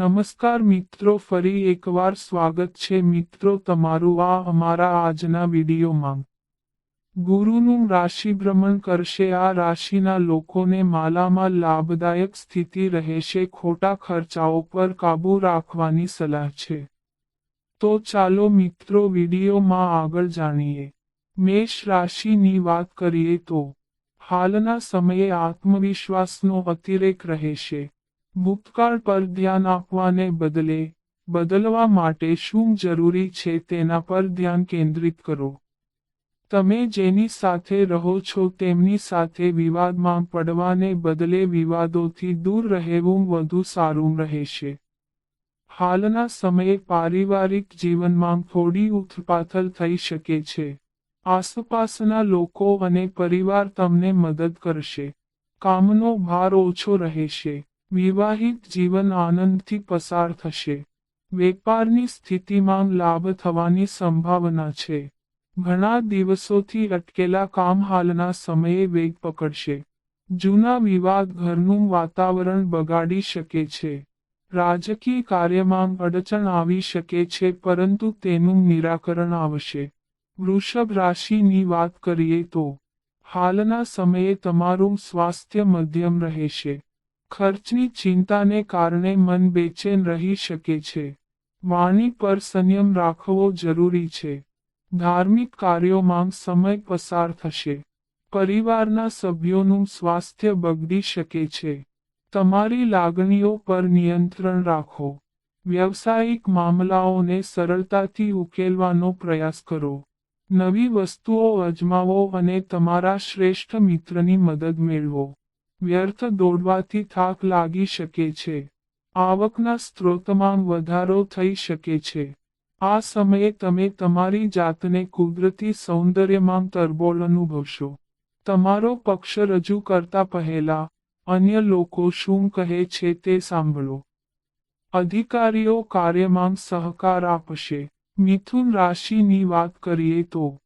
નમસ્કાર મિત્રો, ફરી એકવાર સ્વાગત છે મિત્રો તમારું આ અમારા આજના વિડીયોમાં. ગુરુનું રાશિ ભ્રમણ કરશે, આ રાશિના લોકોને માલામાં લાભદાયક સ્થિતિ રહેશે, ખોટા ખર્ચાઓ પર કાબૂ રાખવાની સલાહ છે. તો ચાલો મિત્રો, વિડીયોમાં આગળ જાણીએ. મેષ રાશિની વાત કરીએ તો, હાલના સમયે આત્મવિશ્વાસનો અતિરેક રહેશે. ભૂતકાળ પર ધ્યાન આપવાને બદલે બદલવા માટે શું જરૂરી છે તેના પર ધ્યાન કેન્દ્રિત કરો. તમે જેની સાથે રહો છો તેમની સાથે વિવાદમાં પડવાને બદલે વિવાદોથી દૂર રહેવું વધુ સારું રહેશે. હાલના સમયે પારિવારિક જીવનમાં થોડી ઉથપાથલ થઈ શકે છે. આસપાસના લોકો અને પરિવાર તમને મદદ કરશે. કામનો ભાર ઓછો રહેશે. વિવાહિત જીવન આનંદથી પસાર થશે. વેપારની સ્થિતિમાં લાભ થવાની સંભાવના છે. ઘણા દિવસોથી અટકેલા કામ હાલના સમયે વેગ પકડશે. જૂના વિવાદ ઘરનું વાતાવરણ બગાડી શકે છે. રાજકીય કાર્યમાં અડચણ આવી શકે છે, પરંતુ તેનું નિરાકરણ આવશે. વૃષભ રાશિની વાત કરીએ તો, હાલના સમયે તમારું સ્વાસ્થ્ય મધ્યમ રહેશે. ખર્ચની ચિંતાને કારણે મન બેચેન રહી શકે છે. વાણી પર સંયમ રાખવો જરૂરી છે. ધાર્મિક કાર્યોમાં સમય પસાર થશે. પરિવારના સભ્યોનું સ્વાસ્થ્ય બગડી શકે છે. તમારી લાગણીઓ પર નિયંત્રણ રાખો. વ્યવસાયિક મામલાઓને સરળતાથી ઉકેલવાનો પ્રયાસ કરો. નવી વસ્તુઓ અજમાવો અને તમારા શ્રેષ્ઠ મિત્રની મદદ મેળવો. વ્યર્થ દોડવાથી થાક લાગી શકે છે. આવકના સ્ત્રોતમાં વધારો થઈ શકે છે. આ સમયે તમે તમારી જાતને કુદરતી સૌંદર્યમાં તરબોળ અનુભવશો. તમારો પક્ષ રજૂ કરતા પહેલા, અન્ય લોકો શું કહે છે તે સાંભળો. અધિકારીઓ કાર્યમાં સહકાર આપશે. મિથુન રાશિની વાત કરીએ તો,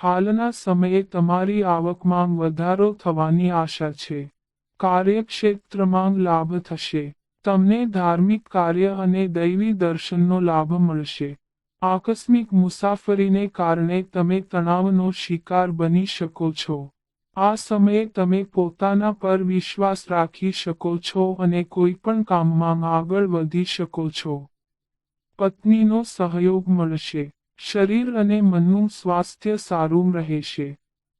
હાલના સમયે તમારી આવકમાં વધારો થવાની આશા છે. કાર્યક્ષેત્રમાં લાભ થશે. તમને ધાર્મિક કાર્ય અને દૈવી દર્શનનો લાભ મળશે. આકસ્મિક મુસાફરીને કારણે તમે તણાવનો શિકાર બની શકો છો. આ સમયે તમે પોતાના પર વિશ્વાસ રાખી શકો છો અને કોઈ પણ કામમાં આગળ વધી શકો છો. પત્નીનો સહયોગ મળશે. શરીર અને મનનું સ્વાસ્થ્ય સારું રહેશે.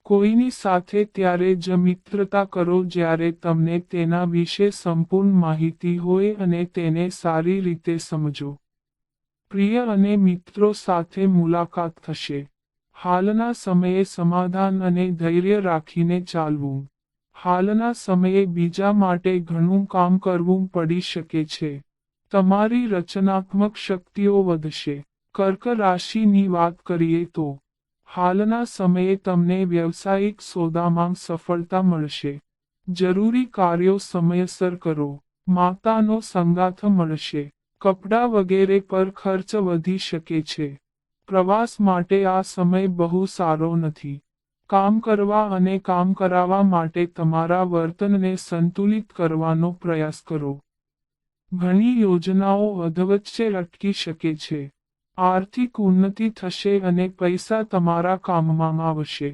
કોઈની સાથે ત્યારે જ મિત્રતા કરો જ્યારે તમને તેના વિશે સંપૂર્ણ માહિતી હોય અને તેને સારી રીતે સમજો. પ્રિય અને મિત્રો સાથે મુલાકાત થશે. હાલના સમયે સમાધાન અને ધૈર્ય રાખીને ચાલવું. હાલના સમયે બીજા માટે ઘણું કામ કરવું પડી શકે છે. તમારી રચનાત્મક શક્તિઓ વધશે. કર્ક રાશિની વાત કરીએ તો હાલના સમયે તમને વ્યવસાયિક સોદામાં સફળતા મળશે. જરૂરી કાર્યો સમયસર કરો. માતાનો સંગાથ મળશે. કપડાં વગેરે પર ખર્ચ વધી શકે છે. પ્રવાસ માટે આ સમય બહુ સારો નથી. કામ કરવા અને કામ કરાવવા માટે તમારા વર્તનને સંતુલિત કરવાનો પ્રયાસ કરો. ઘણી યોજનાઓ અધવચ્ચે અટકી શકે છે. આર્થિક ઉન્નતિ થશે અને પૈસા તમારા કામમાં આવશે.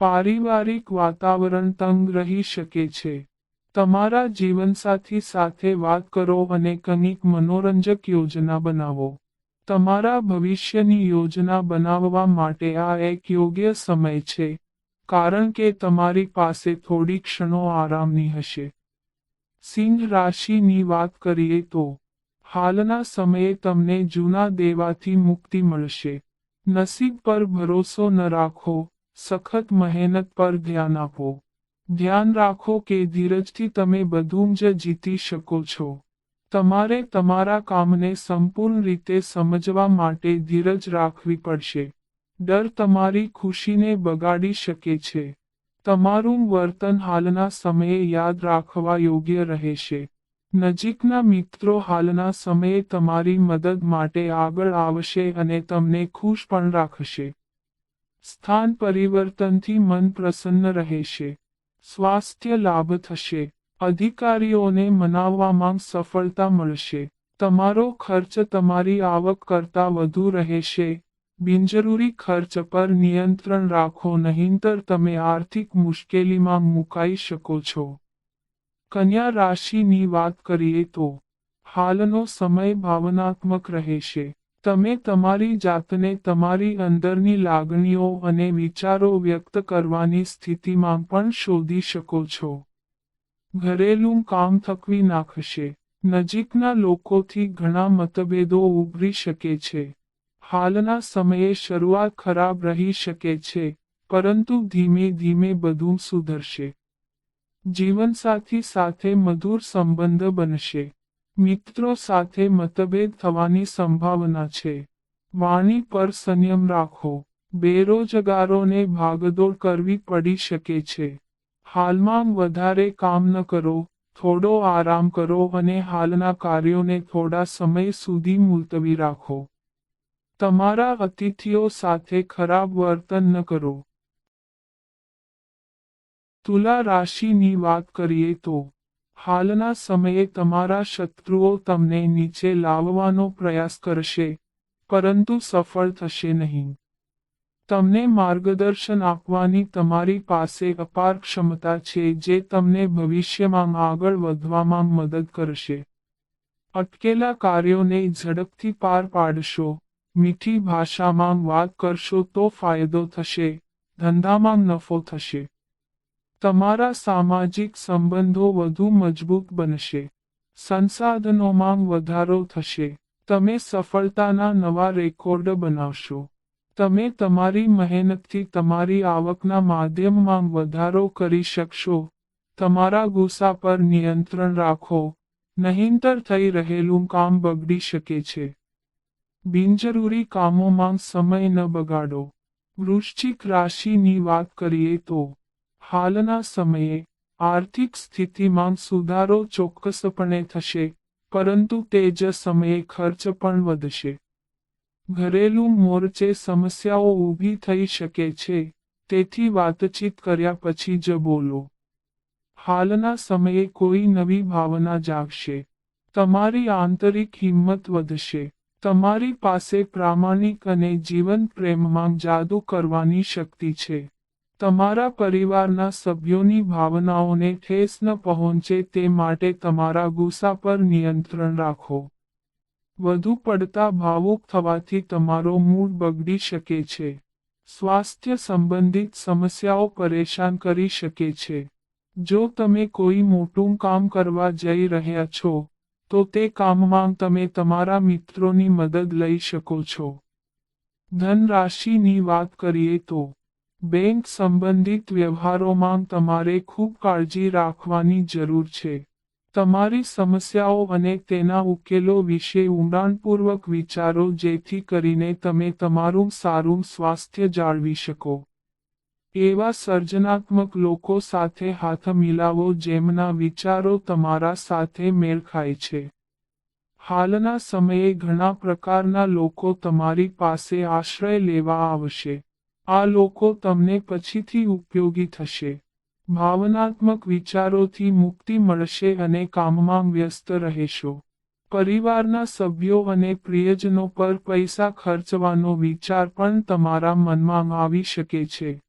પારિવારિક વાતાવરણ તંગ રહી શકે છે. તમારા જીવનસાથી સાથે વાત કરો અને કંઈક મનોરંજક યોજના બનાવો. તમારા ભવિષ્યની યોજના બનાવવા માટે આ એક યોગ્ય સમય છે, કારણ કે તમારી પાસે થોડી ક્ષણો આરામની હશે. સિંહ રાશિની વાત કરીએ તો હાલના સમયે તમને જૂના દેવાથી મુક્તિ મળશે. નસીબ પર ભરોસો ન રાખો, સખત મહેનત પર ધ્યાન આપો. ધ્યાન રાખો કે ધીરજથી તમે બધું જ જીતી શકો છો. તમારે તમારા કામને સંપૂર્ણ રીતે સમજવા માટે ધીરજ રાખવી પડશે. ડર તમારી ખુશીને બગાડી શકે છે. તમારું વર્તન હાલના સમયે યાદ રાખવા યોગ્ય રહેશે. નજીકના મિત્રો હાલના સમયે તમારી મદદ માટે આગળ આવશે અને તમને ખુશ પણ રાખશે. સ્થાન પરિવર્તનથી મન પ્રસન્ન રહેશે. સ્વાસ્થ્ય લાભ થશે. અધિકારીઓને મનાવવામાં સફળતા મળશે. તમારો ખર્ચ તમારી આવક કરતાં વધુ રહેશે. બિનજરૂરી ખર્ચ પર નિયંત્રણ રાખો નહીંતર તમે આર્થિક મુશ્કેલીમાં મુકાઈ શકો છો. કન્યા રાશિની વાત કરીએ તો હાલનો સમય ભાવનાત્મક રહેશે. તમે તમારી જાતને તમારી અંદરની લાગણીઓ અને વિચારો વ્યક્ત કરવાની સ્થિતિમાં પણ શોધી શકો છો. ઘરેલું કામ થકવી નાખશે. નજીકના લોકોથી ઘણા મતભેદો ઉભરી શકે છે. હાલના સમયે શરૂઆત ખરાબ રહી શકે છે, પરંતુ ધીમે ધીમે બધું સુધરશે. જીવનસાથી સાથે મધુર સંબંધ બનશે. મિત્રો સાથે મતભેદ થવાની સંભાવના છે. વાણી પર સંયમ રાખો. બેરોજગારોને ભાગદોડ કરવી પડી શકે છે. હાલમાં વધારે કામ ન કરો, થોડો આરામ કરો અને હાલના કાર્યોને થોડા સમય સુધી મુલતવી રાખો. તમારા અતિથિઓ સાથે ખરાબ વર્તન ન કરો. તુલા રાશિની વાત કરીએ તો, હાલના સમયે તમારા શત્રુઓ તમને નીચે લાવવાનો પ્રયાસ કરશે, પરંતુ સફળ થશે નહીં. તમને માર્ગદર્શન આપવાની તમારી પાસે અપાર ક્ષમતા છે જે તમને ભવિષ્યમાં આગળ વધવામાં મદદ કરશે. અટકેલા કાર્યોને ઝડપથી પાર પાડશો, મીઠી ભાષામાં વાત કરશો તો ફાયદો થશે, ધંધામાં નફો થશે. તમારા સામાજિક સંબંધો વધુ મજબૂત બનશે. સંસાધનોમાં વધારો થશે. તમે સફળતાના નવા રેકોર્ડ બનાવશો. તમે તમારી મહેનતથી તમારી આવકના માધ્યમમાં વધારો કરી શકશો. તમારા ગુસ્સા પર નિયંત્રણ રાખો. નહીંતર થઈ રહેલું કામ બગડી શકે છે. બિનજરૂરી કામોમાં સમય ન બગાડો. વૃશ્ચિક રાશિની વાત કરીએ તો હાલના સમયે, આર્થિક સ્થિતિમાં સુધારો ચોક્કસપણે થશે, પરંતુ તે જ સમયે ખર્ચ પણ વધશે. ઘરેલું મોરચે સમસ્યાઓ ઊભી થઈ શકે છે, તેથી વાતચીત કર્યા પછી જ બોલો. હાલના સમયે કોઈ નવી ભાવના જાગશે. તમારી આંતરિક હિંમત વધશે. તમારી પાસે પ્રામાણિક અને જીવન પ્રેમમાં જાદુ કરવાની શક્તિ છે. તમારા પરિવારના સભ્યોની ભાવનાઓને ઠેસ ન પહોંચે તે માટે તમારા ગુસ્સા પર નિયંત્રણ રાખો. વધુ પડતા ભાવુક થવાથી તમારો મૂડ બગડી શકે છે. સ્વાસ્થ્ય સંબંધિત સમસ્યાઓ પરેશાન કરી શકે છે. જો તમે કોઈ મોટું કામ કરવા જઈ રહ્યા છો, તો તે કામમાં તમે તમારા મિત્રોની મદદ લઈ શકો છો. ધનરાશિની વાત કરીએ તો બેંક સંબંધિત વ્યવહારોમાં તમારે ખૂબ કાળજી રાખવાની જરૂર છે. તમારી સમસ્યાઓ અને તેના ઉકેલો વિશે ઊંડાણપૂર્વક વિચારો જેથી કરીને તમે તમારું સારું સ્વાસ્થ્ય જાળવી શકો. એવા સર્જનાત્મક લોકો સાથે હાથ મિલાવો જેમના વિચારો તમારા સાથે મેળ ખાય છે. હાલના સમયે ઘણા પ્રકારના લોકો તમારી પાસે આશ્રય લેવા આવશે. આ લોકો તમને પછીથી ઉપયોગી થશે. ભાવનાત્મક વિચારોથી મુક્તિ મળશે અને કામમાં વ્યસ્ત રહેશો. પરિવારના સભ્યો અને પ્રિયજનો પર પૈસા ખર્ચવાનો વિચાર પણ તમારા મનમાં આવી શકે છે.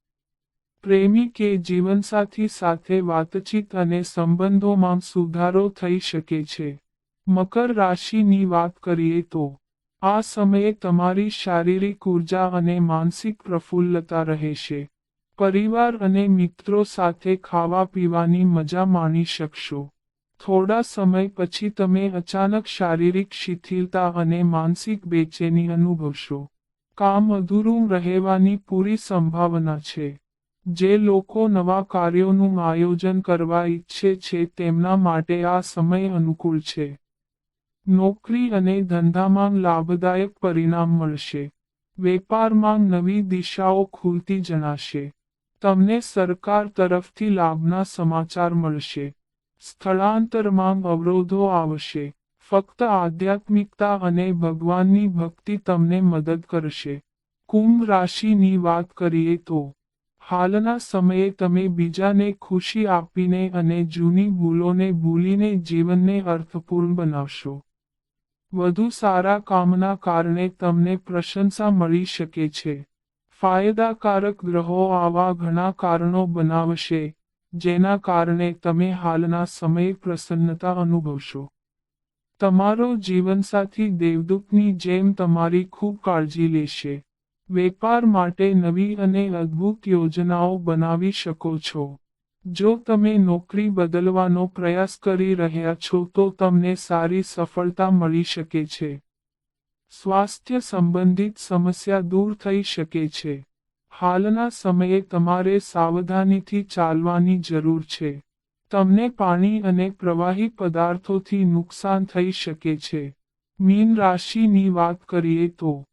પ્રેમી કે જીવનસાથી સાથે વાતચીત અને સંબંધોમાં સુધારો થઈ શકે છે. મકર રાશિની વાત કરીએ તો આ સમયે તમારી શારીરિક ઊર્જા અને માનસિક પ્રફુલ્લતા રહેશે. પરિવાર અને મિત્રો સાથે ખાવા પીવાની મજા માણી શકશો. થોડા સમય પછી તમે અચાનક શારીરિક શિથિલતા અને માનસિક બેચેની અનુભવશો. કામ અધૂરું રહેવાની પૂરી સંભાવના છે. જે લોકો નવા કાર્યોનું આયોજન કરવા ઈચ્છે છે તેમના માટે આ સમય અનુકૂળ છે. નોકરી અને ધંધામાં લાભદાયક પરિણામ મળશે. વેપારમાં નવી દિશાઓ ખુલતી જણાશે. તમને સરકાર તરફથી લાભના સમાચાર મળશે. સ્થળાંતરમાં અવરોધો આવશે. ફક્ત આધ્યાત્મિકતા અને ભગવાનની ભક્તિ તમને મદદ કરશે. કુંભ રાશિની વાત કરીએ તો, હાલના સમયે તમે બીજાને ખુશી આપીને અને જૂની ભૂલોને ભૂલીને જીવનને અર્થપૂર્ણ બનાવશો. વધુ સારા કામના કારણે તમને પ્રશંસા મળી શકે છે. ફાયદાકારક ગ્રહો આવા ઘણા કારણો બનાવશે, જેના કારણે તમે હાલના સમયે પ્રસન્નતા અનુભવશો. તમારો જીવનસાથી દેવદૂતની જેમ તમારી ખૂબ કાળજી લેશે. વેપાર માટે નવી અને અદ્ભુત યોજનાઓ બનાવી શકો છો. જો તમે નોકરી બદલવાનો પ્રયાસ કરી રહ્યા છો તો તમને સારી સફળતા મળી શકે છે. સ્વાસ્થ્ય સંબંધિત સમસ્યા દૂર થઈ શકે છે. હાલના સમયે તમારે સાવધાનીથી ચાલવાની જરૂર છે. તમને પાણી અને પ્રવાહી પદાર્થોથી નુકસાન થઈ શકે છે. મીન રાશિની વાત કરીએ તો,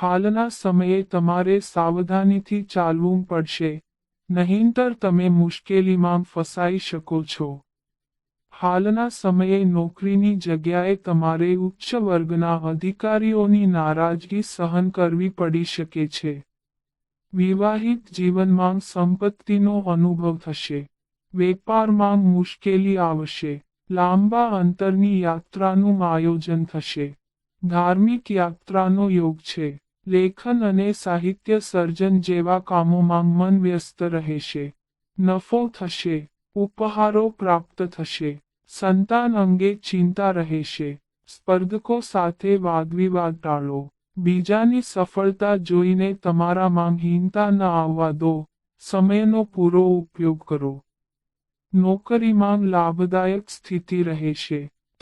હાલના સમયે તમારે સાવધાનીથી ચાલવું પડશે. નહીંતર તમે મુશ્કેલીમાં ફસાઈ શકો છો. હાલના સમયે નોકરીની જગ્યાએ તમારે ઉચ્ચ વર્ગના અધિકારીઓની નારાજગી સહન કરવી પડી શકે છે. વિવાહિત જીવનમાં સંપત્તિનો અનુભવ થશે. વેપારમાં મુશ્કેલી આવશે. લાંબા અંતરની યાત્રાનું આયોજન થશે. ધાર્મિક યાત્રાનો યોગ છે. લેખન અને સાહિત્ય સર્જન જેવા કામોમાં મન વ્યસ્ત રહેશે. નફો થશે, ઉપહારો પ્રાપ્ત થશે, સંતાન અંગે ચિંતા રહેશે, સ્પર્ધકો સાથે વાદવિવાદ ટાળો, બીજાની સફળતા જોઈને તમારામાં હીનતા ન આવવા દો, સમયનો પૂરો ઉપયોગ કરો. નોકરીમાં લાભદાયક સ્થિતિ રહેશે.